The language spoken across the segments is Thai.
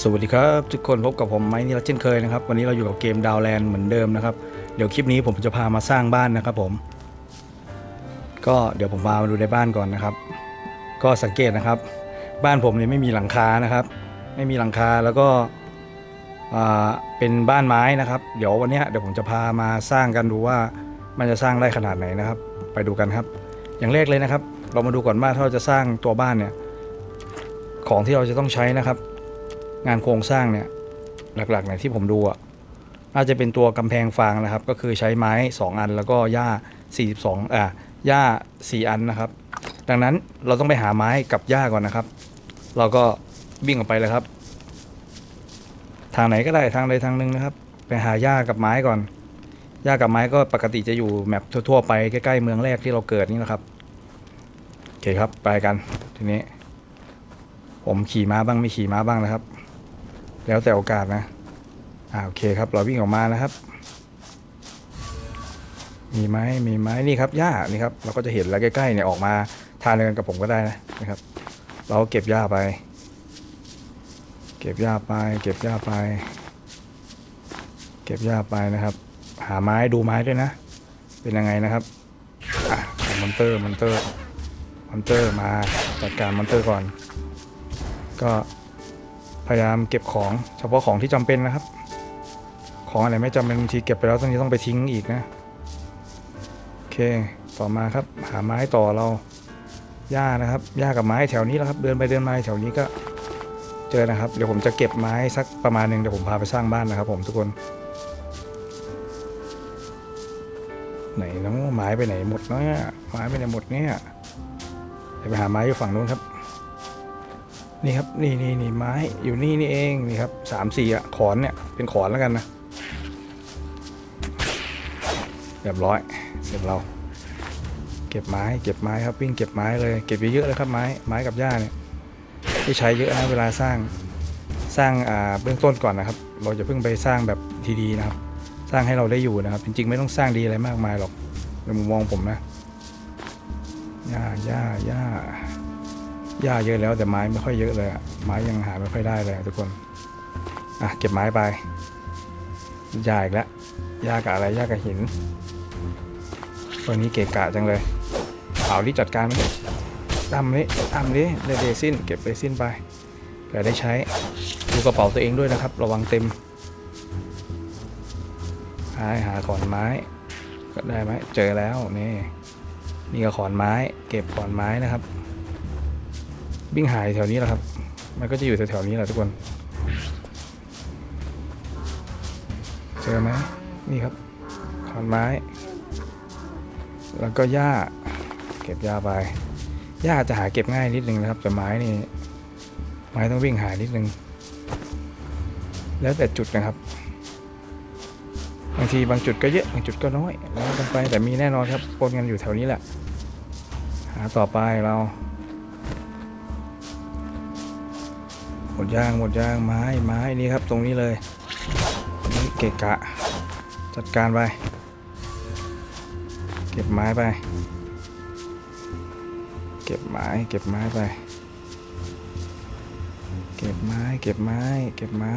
สวัสดีครับทุกคนพบกับผมไม้นี่เราเช่นเคยนะครับ วันนี้เราอยู่กับเกมดาวแลนด์เหมือนเดิมนะครับ เดี๋ยวคลิปนี้ผมจะพามาสร้างบ้านนะครับผม ก็เดี๋ยวผมพามาดูในบ้านก่อนนะครับ ก็สังเกตนะครับ บ้านผมเนี่ยไม่มีหลังคานะครับ ไม่มีหลังคาแล้วก็เป็นบ้านไม้นะครับ เดี๋ยววันนี้เดี๋ยวผมจะพามาสร้างกันดูว่ามันจะสร้างได้ขนาดไหนนะครับ ไปดูกันครับ อย่างแรกเลยนะครับ เรามาดูก่อนว่าถ้าเราจะสร้างตัวบ้านเนี่ยของที่เราจะต้องใช้นะครับ งานโครงสร้างเนี่ยหลักๆเนี่ยที่ผมดูอะน่าจะเป็นตัวกำแพงฟางนะครับ ก็คือใช้ไม้ 2 อันแล้วก็หญ้า 42อ่าหญ้า 4 อันนะครับ ดังนั้นเราต้องไปหาไม้กับหญ้าก่อนนะครับ เราก็วิ่งออกไปเลยครับ ทางไหนก็ได้ทางใดทางหนึ่งนะครับ ไปหาหญ้ากับไม้ก่อนหญ้ากับไม้ก็ปกติจะอยู่แมปทั่วๆไปใกล้ๆเมืองแรกที่เราเกิดนี่นะครับโอเคครับไปกันทีนี้ ผมขี่ม้าบ้างไม่ขี่ม้าบ้างนะครับ แล้วแต่โอกาสนะ อ่าโอเคครับ เราวิ่งออกมานะครับ มีไหมมีไหมนี่ครับหญ้านี่ครับ เราก็จะเห็นแล้วใกล้ๆเนี่ยออกมาทานเดินกับผมก็ได้นะนะครับ เราก็เก็บหญ้าไป เก็บหญ้าไป เก็บหญ้าไป เก็บหญ้าไปนะครับ หาไม้ดูไม้ด้วยนะ เป็นยังไงนะครับอะมอนเตอร์มอนเตอร์มอนเตอร์มาจัดการมอนเตอร์ก่อน ก็ พยายามเก็บของเฉพาะของที่จำเป็นนะครับ ของอะไรไม่จำเป็นบางทีเก็บไปแล้วตรงนี้ต้องไปทิ้งอีกนะโอเคต่อมาครับหาไม้ต่อเราหญ้านะครับหญ้ากับไม้แถวนี้แหละครับ เดินไปเดินมาแถวนี้ก็เจอนะครับ เดี๋ยวผมจะเก็บไม้สักประมาณหนึ่งเดี๋ยวผมพาไปสร้างบ้านนะครับ ผมทุกคน ไหนน้องไม้ไปไหนหมดเนาะไม้ไปไหนหมดเนี่ยเดี๋ยวไปหาไม้อยู่ฝั่งนู้นครับ นี่ครับนี่นี่นี่ไม้อยู่นี่นี่เองนี่ครับสามสี่อะขอนเนี่ยเป็นขอนแล้วกันนะเรียบร้อยเสร็จเราเก็บไม้เก็บไม้ครับวิ่งเก็บไม้เลยเก็บเยอะๆเลยครับไม้ไม้กับหญ้าเนี่ยที่ใช้เยอะนะเวลาสร้างสร้างอ่าเบื้องต้นก่อนนะครับ เราจะเพิ่งไปสร้างแบบทีดีนะครับ สร้างให้เราได้อยู่นะครับ จริงๆไม่ต้องสร้างดีอะไรมากมายหรอกในมุมมองผมนะหญ้าหญ้าหญ้า หญ้าเยอะแล้วแต่ไม้ไม่ค่อยเยอะเลยอะไม้ยังหาไม่ค่อยได้เลยทุกคนอะเก็บไม้ไปหญ้าอีกแล้วหญ้ากับอะไรหญ้ากับหินตัวนี้เกะกะจังเลยเอาที่จัดการมันดิตั้มนี้ตั้มนี้เรซินเก็บเรซินไปเผื่อได้ใช้ดูกระเป๋าตัวเองด้วยนะครับ ระวังเต็มหาหาขอนไม้ก็ได้ไหมเจอแล้วนี่นี่ก็ขอนไม้ เก็บขอนไม้นะครับ วิ่งหายแถวนี้แหละครับ มันก็จะอยู่แถวๆนี้แหละทุกคน เจอไหมนี่ครับขอนไม้ แล้วก็หญ้า เก็บหญ้าไปหญ้าจะหาเก็บง่ายนิดนึงนะครับแต่ไม้นี่ไม้ต้องวิ่งหานิดนึง แล้วแต่จุดนะครับบางทีบางจุดก็เยอะบางจุดก็น้อยแล้วกันไปแต่มีแน่นอนครับปนกันอยู่แถวนี้แหละ หาต่อไปเรา หมดยางหมดยางไม้ไม้นี่ครับตรงนี้เลยนี่เกะกะ จัดการไป เก็บไม้ไป เก็บไม้เก็บไม้ไป เก็บไม้เก็บไม้เก็บไม้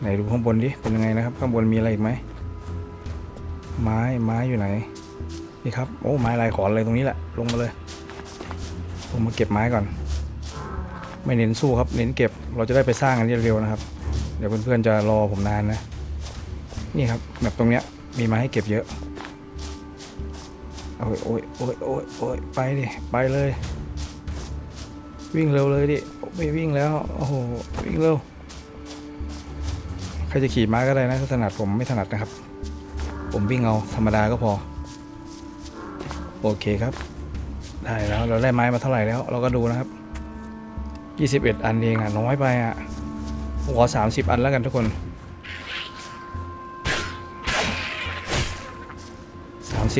ไหนดูข้างบนดิเป็นยังไงนะครับ ข้างบนมีอะไรอีกไหมไม้ไม้อยู่ไหนนี่ครับโอ้ไม้ลายขอนเลยตรงนี้แหละลงมาเลยลงมาเก็บไม้ก่อน ไม่เน้นสู้ครับ เน้นเก็บ เราจะได้ไปสร้างกันเร็วๆนะครับ เดี๋ยวเพื่อนๆจะรอผมนานนะ นี่ครับแบบตรงเนี้ยมีไม้ให้เก็บเยอะ โอ้ยโอ้ยโอ้ยโอ้ยโอ้ยไปดิ ไปเลย วิ่งเร็วเลยดิ ไม่วิ่งแล้ว โอ้โห วิ่งเร็ว ใครจะขี่ม้าก็ได้นะถ้าถนัดผมไม่ถนัดนะครับ ผมวิ่งเอาธรรมดาก็พอ โอเคครับ ได้แล้ว เราได้ไม้มาเท่าไหร่แล้ว เราก็ดูนะครับ 21 อันเองอะ น้อยไปอะผมขอ30 อันแล้วกันทุกคน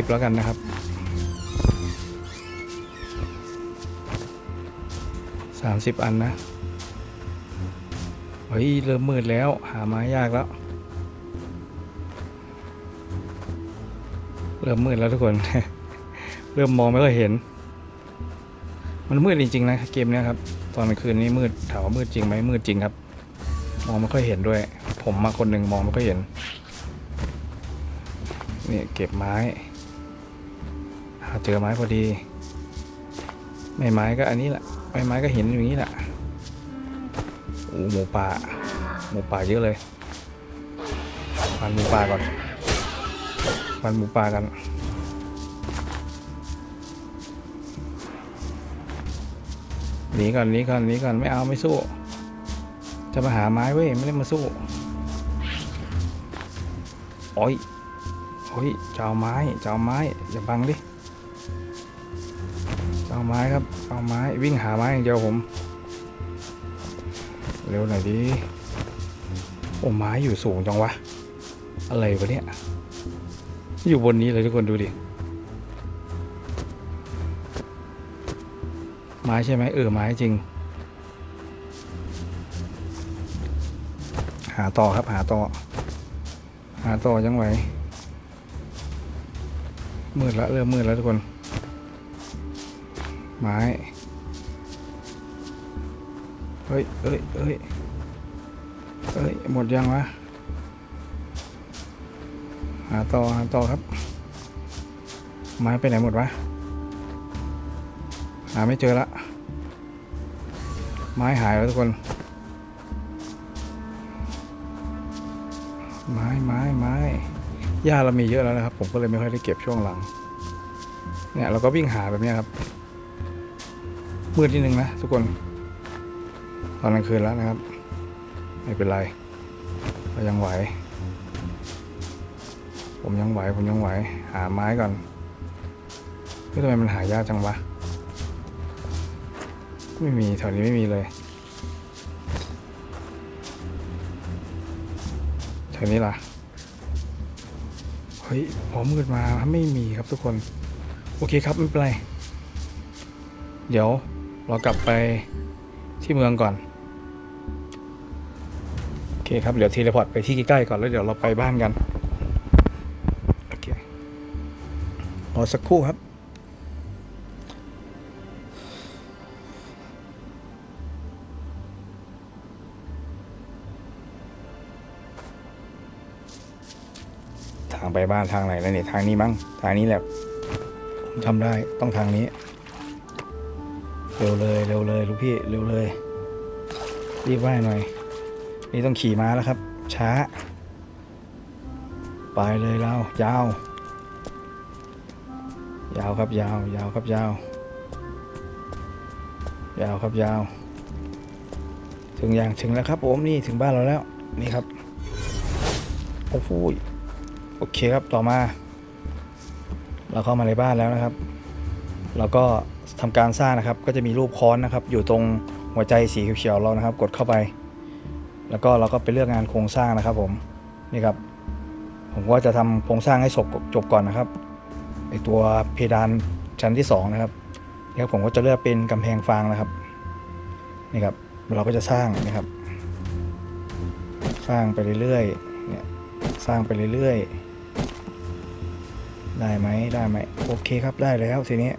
30 แล้วกันนะครับ 30 อันนะ เฮ้ย เริ่มมืดแล้ว หาไม้ยากแล้ว เริ่มมืดแล้วทุกคน เริ่มมองไม่ค่อยเห็น มันมืดจริง ๆ นะ เกมเนี้ยครับ อนอนกลางคืนนี่มืดถามว่ามืดจริงไหมมืดจริงครับ มองไม่ค่อยเห็นด้วย ผมมาคนหนึ่งมองไม่ค่อยเห็นนี่เก็บไม้เจอไม้พอดี ไม่ไม้ก็อันนี้แหละไม่ไม้ก็เห็นอย่างนี้แหละโอ้หมูป่าหมูป่าเยอะเลยฟันหมูป่าก่อนฟันหมูป่ากัน หนีก่อนหนีก่อนหนีก่อนไม่เอาไม่สู้ จะมาหาไม้เว้ยไม่ได้มาสู้โอ้ยโอ้ยเจะเอาไม้เจะเอาไม้อย่าบังดิเจะเอาไม้ครับเอาไม้วิ่งหาไม้อย่างเดียวผม เร็วหน่อยดิโอ้ไม้อยู่สูงจังวะอะไรวะเนี่ยอยู่บนนี้เลยทุกคนดูดิ ม้ใช่ไหมเออไม้จริง หาต่อครับหาต่อ หาต่อยังไหวมืดละเริ่มมืดแล้วทุกคน ไม้เฮ้ยเอ้ยเอ้ยเอ้ยหมดยังวะหาต่อหาต่อครับ ไม้ไปไหนหมดวะ หาไม่เจอละ ไม้หายแล้วทุกคน ไม้ไม้ไม้หญ้าเรามีเยอะแล้วนะครับ ผมก็เลยไม่ค่อยได้เก็บช่วงหลัง เนี่ยเราก็วิ่งหาแบบนี้ครับ มืดนิดนึงนะทุกคน ตอนกลางคืนแล้วนะครับ ไม่เป็นไร เรายังไหว ผมยังไหว ผมยังไหว หาไม้ก่อนเฮ้ยทำไมมันหายากจังวะ ไม่มีแถวนี้ไม่มีเลยแถวนี้ล่ะ เฮ้ยพอมืดมาไม่มีครับทุกคน โอเคครับ ไม่เป็นไร เดี๋ยวเรากลับไปที่เมืองก่อน โอเคครับ เดี๋ยวทีเลพอร์ตไปที่ใกล้ๆก่อนแล้วเดี๋ยวเราไปบ้านกัน โอเครอสักครู่ครับางไปบ้านทางไหนแล้วเนี่ยทางนี้มั้งทางนี้แหละผมจำได้ต้องทางนี้ เร็วเลยเร็วเลยลูกพี่เร็วเลย รีบไหวหน่อย นี่ต้องขี่ม้าแล้วครับ ช้า ไปเลยเรายาว ยาวครับยาว ยาวครับยาว ยาวครับยาว ถึงอย่างถึงแล้วครับผมนี่ถึงบ้านเราแล้วนี่ครับโอ้โห โอเคครับต่อมา เราเข้ามาในบ้านแล้วนะครับ เราก็ทำการสร้างนะครับ ก็จะมีรูปค้อนนะครับ อยู่ตรงหัวใจสีเขียวๆเรานะครับ กดเข้าไป แล้วก็เราก็ไปเลือกงานโครงสร้างนะครับ ผมนี่ครับ ผมก็จะทำโครงสร้างให้จบจบก่อนนะครับไอตัวเพดานชั้นที่สองนะครับนี่ครับผมก็จะเลือกเป็นกำแพงฟางนะครับนี่ครับ เราก็จะสร้างนะครับ สร้างไปเรื่อยๆเนี่ยสร้างไปเรื่อยๆ ได้ไหมได้ไหมโอเคครับได้แล้วทีนี้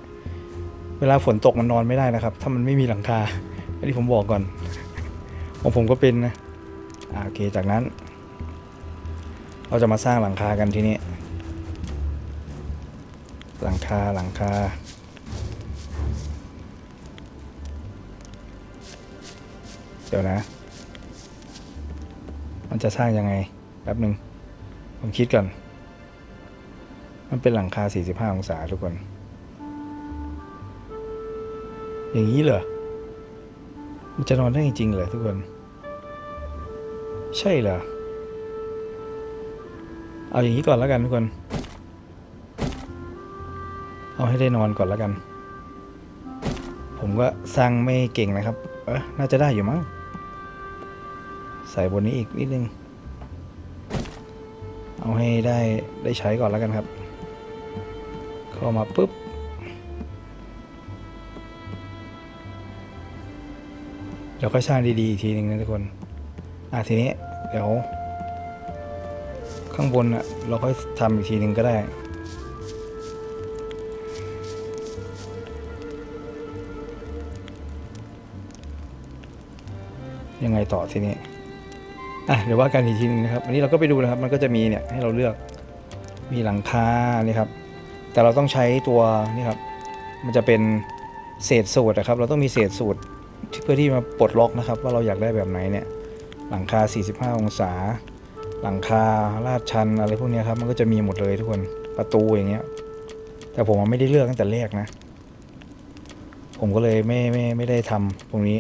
เวลาฝนตกมันนอนไม่ได้นะครับ ถ้ามันไม่มีหลังคาอันนี้ผมบอกก่อนของผมก็เป็นนะโอเคจากนั้น เราจะมาสร้างหลังคากันทีนี้ หลังคาหลังคาเดี๋ยวนะ มันจะสร้างยังไงแป๊บหนึ่งผมคิดก่อน มันเป็นหลังคา 45 องศาทุกคน อย่างนี้เหรอ มันจะนอนได้จริงๆเหรอทุกคน ใช่เหรอ เอาอย่างนี้ก่อนแล้วกันทุกคน เอาให้ได้นอนก่อนแล้วกัน ผมก็สร้างไม่เก่งนะครับ เออน่าจะได้อยู่มั้ง ใส่บนนี้อีกนิดนึงเอาให้ได้ได้ใช้ก่อนแล้วกันครับ เข้ามาปุ๊บเดี๋ยวค่อยสร้างดีๆอีกทีหนึ่งนะทุกคน อะทีนี้ เดี๋ยว ข้างบนอะเราค่อยทำอีกทีหนึ่งก็ได้ยังไงต่อทีนี้ อะเดี๋ยวว่ากันอีกทีนึงนะครับ อันนี้เราก็ไปดูนะครับ มันก็จะมีเนี่ยให้เราเลือก มีหลังคา นี่ครับ แต่เราต้องใช้ตัวนี่ครับ มันจะเป็นเศษสูตรนะครับ เราต้องมีเศษสูตรเพื่อที่มาปลดล็อกนะครับ ว่าเราอยากได้แบบไหนเนี่ย หลังคา 45 องศา หลังคาลาดชันอะไรพวกนี้ครับ มันก็จะมีหมดเลยทุกคน ประตูอย่างเงี้ย แต่ผมไม่ได้เลือกตั้งแต่แรกนะ ผมก็เลยไม่ไม่ไม่ได้ทำตรงนี้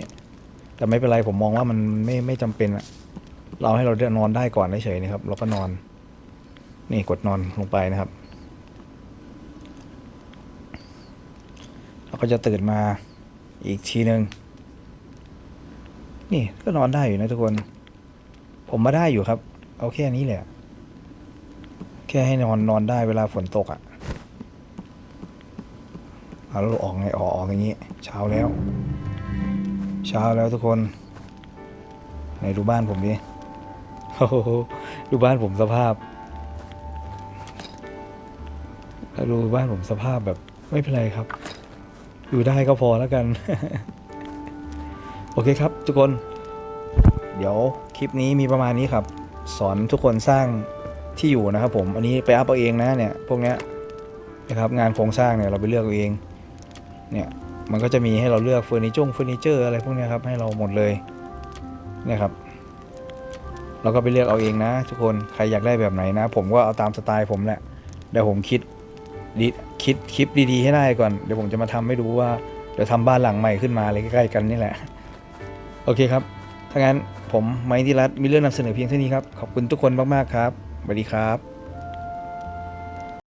แต่ไม่เป็นไรผมมองว่ามันไม่ไม่จำเป็นอะเราให้เราได้นอนได้ก่อนเฉยๆนะครับ เราก็นอน นี่กดนอนลงไปนะครับ เรา ก็จะตื่นมาอีกทีหนึ่งนี่ก็นอนได้อยู่นะทุกคน ผมมาได้อยู่ครับ เอาแค่นี้แหละ แค่ให้นอนนอนได้เวลาฝนตกอะ่ะเอาแล้วออกไงออกออกอย่างนี้ เช้าแล้ว เช้าแล้วทุกคนไหนดูบ้านผมดิโอ้โหดูบ้านผมสภาพแล้วดูบ้านผมสภาพแบบไม่เป็นไรครับ อยู่ได้ก็พอแล้วกัน โอเคครับทุกคน เดี๋ยวคลิปนี้มีประมาณนี้ครับ สอนทุกคนสร้างที่อยู่นะครับผมอันนี้ไปอัพเอาเองนะเนี่ยพวกเนี้ยนะครับงานโครงสร้างเนี่ยเราไปเลือกเอาเองเนี่ยมันก็จะมีให้เราเลือกเฟอร์นิเจอร์เฟอร์นิเจอร์อะไรพวกเนี้ยครับให้เราหมดเลยเนี่ยครับเราก็ไปเลือกเอาเองนะ ทุกคนใครอยากได้แบบไหนนะ ผมก็เอาตามสไตล์ผมแหละเดี๋ยวผมคิดดี คิดคลิปดีๆให้ได้ก่อน เดี๋ยวผมจะมาทำให้ดูว่า เดี๋ยวทำบ้านหลังใหม่ขึ้นมาอะไรใกล้ๆกันนี่แหละ โอเคครับ ถ้างั้นผมไมค์ที่รัตมีเรื่องนำเสนอเพียงเท่านี้ครับ ขอบคุณทุกคนมากๆครับสวัสดีครับ